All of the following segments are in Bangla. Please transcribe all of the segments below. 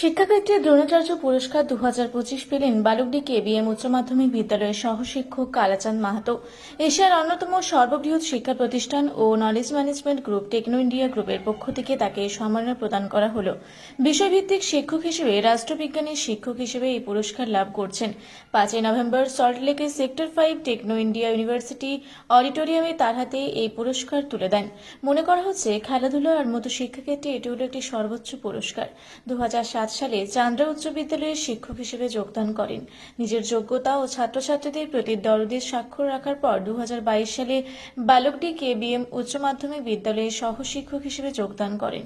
শিক্ষাক্ষেত্রে দ্রোণাচার্য পুরস্কার দু হাজার পঁচিশ পেলেন বালকডি কেবিএম উচ্চ মাধ্যমিক বিদ্যালয়ের সহশিক্ষক কালাচাঁদ মাহাতো। এশিয়ার অন্যতম সর্ববৃহৎ শিক্ষা প্রতিষ্ঠান ও knowledge management group Techno India গ্রুপের পক্ষ থেকে তাকে সম্মাননা প্রদান করা হল। বিষয়ভিত্তিক শিক্ষক হিসেবে রাষ্ট্রবিজ্ঞানের শিক্ষক হিসেবে এই পুরস্কার লাভ করছেন। পাঁচই নভেম্বর সল্টলেকের sector five Techno India university অডিটোরিয়ামে তার হাতে এই পুরস্কার তুলে দেন। মনে করা হচ্ছে খেলাধুলা আর মতো শিক্ষাক্ষেত্রে এটি হল একটি সর্বোচ্চ পুরস্কার। দু সালে চান্দ্রা উচ্চ বিদ্যালয়ের শিক্ষক হিসেবে যোগদান করেন। নিজের যোগ্যতা ও ছাত্রছাত্রীদের প্রতি দরদের স্বাক্ষর রাখার পর দু হাজার বাইশ সালে বালকডি কেবিএম উচ্চ মাধ্যমিক বিদ্যালয়ে সহশিক্ষক হিসেবে যোগদান করেন।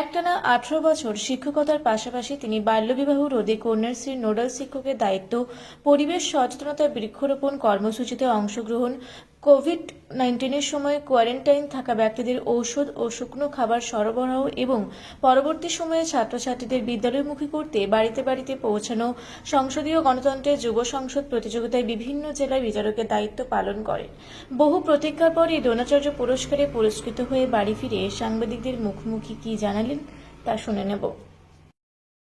একটানা আঠারো বছর শিক্ষকতার পাশাপাশি তিনি বাল্যবিবাহ রোধে কন্যাশ্রীর নোডাল শিক্ষকের দায়িত্ব, পরিবেশ সচেতনতা বৃক্ষরোপণ কর্মসূচিতে অংশগ্রহণ কোভিড নাইন্টিনের সময় কোয়ারেন্টাইন থাকা ব্যক্তিদের ঔষধ ও শুকনো খাবার সরবরাহ এবং পরবর্তী সময়ে ছাত্রছাত্রীদের বিদ্যালয়মুখী করতে বাড়িতে বাড়িতে পৌঁছানো, সংসদীয় গণতন্ত্রের যুব সংসদ প্রতিযোগিতায় বিভিন্ন জেলায় বিচারকের দায়িত্ব পালন করেন। বহু প্রতীক্ষার পর দ্রোণাচার্য পুরস্কারে পুরস্কৃত হয়ে বাড়ি ফিরে সাংবাদিকদের মুখোমুখি কি জানালেন, তা শুনে নেব।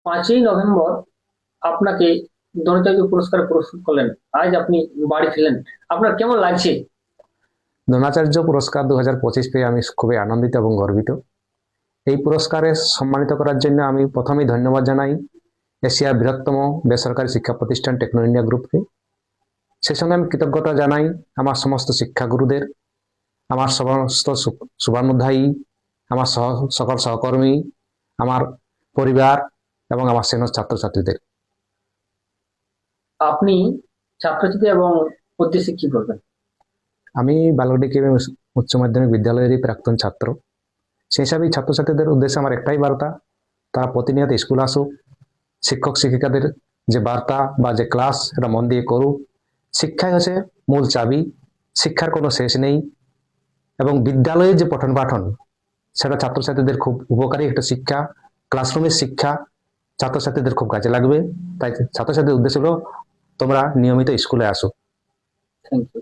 পাঁচই নভেম্বর আপনাকে দ্রোণাচার্য পুরস্কার পুরস্কৃত করলেন। আজ আপনি বাড়ি ফিরলেন। আপনার কেমন লাগছে? দ্রোণাচার্য পুরস্কার দু হাজার পঁচিশ পেয়ে আমি খুবই আনন্দিত এবং গর্বিত। এই পুরস্কারে সম্মানিত করার জন্য আমি প্রথমেই ধন্যবাদ জানাই এশিয়ার বৃহত্তম বেসরকারি শিক্ষা প্রতিষ্ঠান টেকনো ইন্ডিয়া গ্রুপকে সেই সঙ্গে আমি কৃতজ্ঞতা জানাই আমার সমস্ত শিক্ষাগুরুদের আমার সমস্ত শুভানুধ্যায়ী আমার সহ, সকল সহকর্মী, আমার পরিবার এবং আমার সেন ছাত্রছাত্রীদের। আপনি ছাত্রছাত্রী এবং উদ্দেশ্যে কি বলবেন? আমি বালকডি কেবি উচ্চ মাধ্যমিক বিদ্যালয়েরই প্রাক্তন ছাত্র। সেই হিসাবেই ছাত্রছাত্রীদের উদ্দেশ্যে আমার একটাই বার্তা, তারা প্রতিনিয়ত স্কুল আসুক। শিক্ষক, শিক্ষিকাদের যে বার্তা বা যে ক্লাস, এটা মন দিয়ে করুক। শিক্ষাই হচ্ছে মূল চাবি, শিক্ষার কোনো শেষ নেই। এবং বিদ্যালয়ে যে পঠন পাঠন, সেটা ছাত্রছাত্রীদের খুব উপকারী একটা শিক্ষা, ক্লাসরুমের শিক্ষা, ছাত্রছাত্রীদের খুব কাজে লাগবে। তাই ছাত্রছাত্রীদের উদ্দেশ্য হলো তোমরা নিয়মিত স্কুলে আসো। Thank you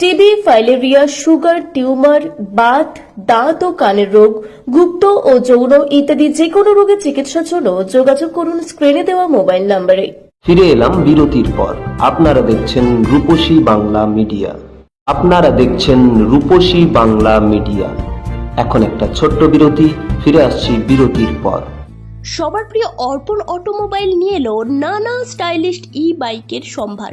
TB filaria sugar tumour Baat দাঁত ও কানের রোগ গুপ্ত ও যৌন ইত্যাদি যে কোনো রোগের চিকিৎসার জন্য যোগাযোগ করুন স্ক্রিনে দেওয়া মোবাইল নম্বরে ফিরে এলাম বিরতির পর। আপনারা দেখছেন রূপসী বাংলা মিডিয়া। আপনারা দেখছেন রূপসী বাংলা মিডিয়া। এখন একটা ছোট্ট বিরতি ফিরে আসছি বিরতির পর। সবার প্রিয় অর্পণ অটোমোবাইল নিয়ে এলো নানা স্টাইলিশ ই বাইকের সম্ভার।